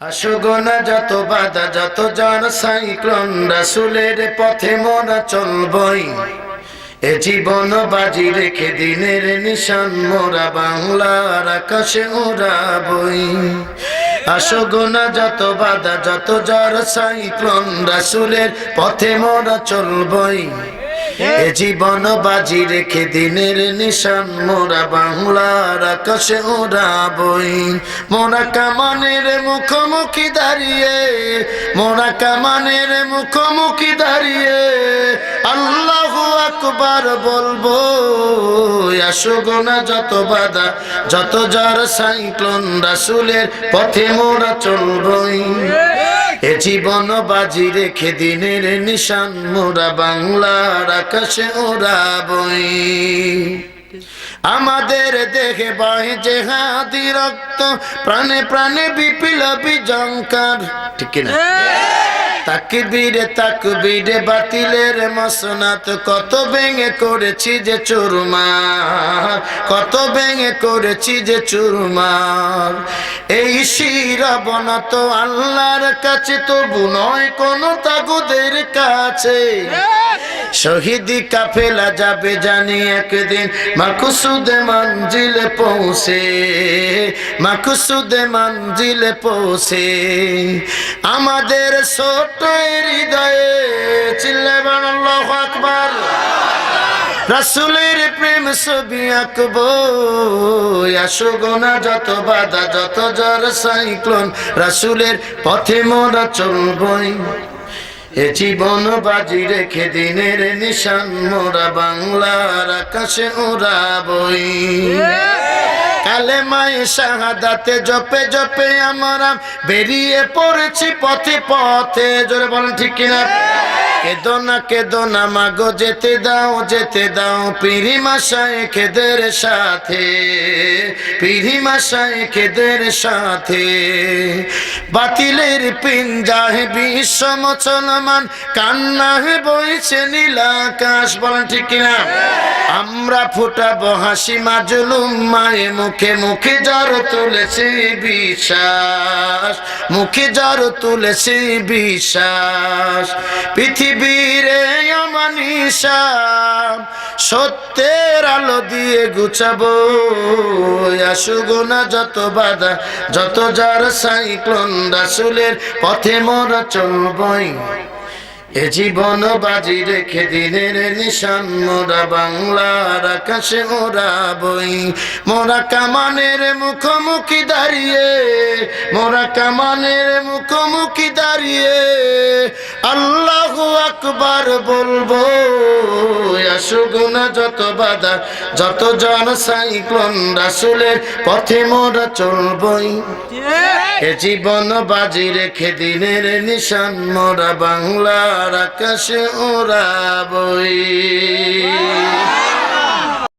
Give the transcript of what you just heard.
আসগোনা যত বাধা, যত জ্বর সাইক্লোন রাসুলের পথে মোরা চলবই। এ জীবন বাজি রেখে দিনের নিশান, মোরা বাংলার আকাশে ওড়াবই আসগোনা যত বাধা, যত জ্বর সাইক্লোন রাসুলের পথে মোরা চলবই। এ জীবন বাজি রেখে দিনের নিশান মোরা বাংলার আকাশে ওড়াবই মোরা কামানের মুখোমুখি দাঁড়িয়ে মোরা কামানের মুখোমুখি দাঁড়িয়ে আল্লাহ আকবার বলব আসুগো না যত বাধা, যত যার সাইক্লোন রাসুলের পথে মোরা চলবই। এ জীবন বাজি রেখে দিনের নিশান মোরা বাংলার আকাশে ওড়াবই। আমাদের দেখে বহে যে হাতি রক্ত, প্রাণে প্রাণে বিপ্লবী জঙ্কার ঠিক না তাকবীরে তাকবীরে বাতিলের মসনাত কত ভেঙে করেছি যে চুরমার কত ভেঙে করেছি যে চুরমার এই শিরবন তো আল্লাহর কাছে তবু নয়, কোন তাগুদের কাছে। শহীদি কাফেলা যাবে জানি একদিন মাকুসুদে মঞ্জিলে পৌঁছে, মাকুসুদে মঞ্জিলে পৌঁছে। আমাদের ছোট হৃদয়ে চিল্লে বানাল্লাহ আকবার। রাসুলের প্রেম ছবি আঁকবো। আসগোনা যত বাধা, যত জ্বর, সাইক্লোন, রাসুলের পথে মোরা চলবই। এ জীবন বাজি রেখে দিনের নিশান, মোরা বাংলার আকাশে ওড়াবই কালে মায়ে শাহাদাতে জপে জপে আমরা বেরিয়ে পড়েছি পথে পথে। জোরে বলেন ঠিক কিনা? কেদো না কেদো না, মাগো, যেতে দাও যেতে দাও পিড়ি মাসায় খেদের সাথে। পিড়ি মাসায় খেদের সাথে। বাতিলের পিঞ্জাহে বিশ্ব মুসলমান কান্না বইছে নীলাকাশ বলেন ঠিক কিনা? আমরা ফুটাবো হাসি মাজলুম, মায়ে মুখে মুখে জ্বর তুলেছে বিশ্বাস। মুখে জ্বর তুলেছে বিশ্বাস। পৃথিবীর সত্যের আলো দিয়ে গুছাবো। আসুগো না যত বাধা, যত যার সাইক্লোন রাসুলের পথে মোরা চলবই। এ জীবন বাজি রেখে দিনের নিশান, মোরা বাংলার আকাশে মোরা বই মোরা কামানের মুখোমুখি দাঁড়িয়ে, মোরা কামানের মুখোমুখি দাঁড়িয়ে, আল্লাহ আকবার বলব আসুগুনা যত বাধা যত জন সাইক্লোন রাসুলের পথে মোরা চলবই। এ জীবন বাজি রেখে দিনের নিশান মোরা বাংলার আকাশে ওরা বই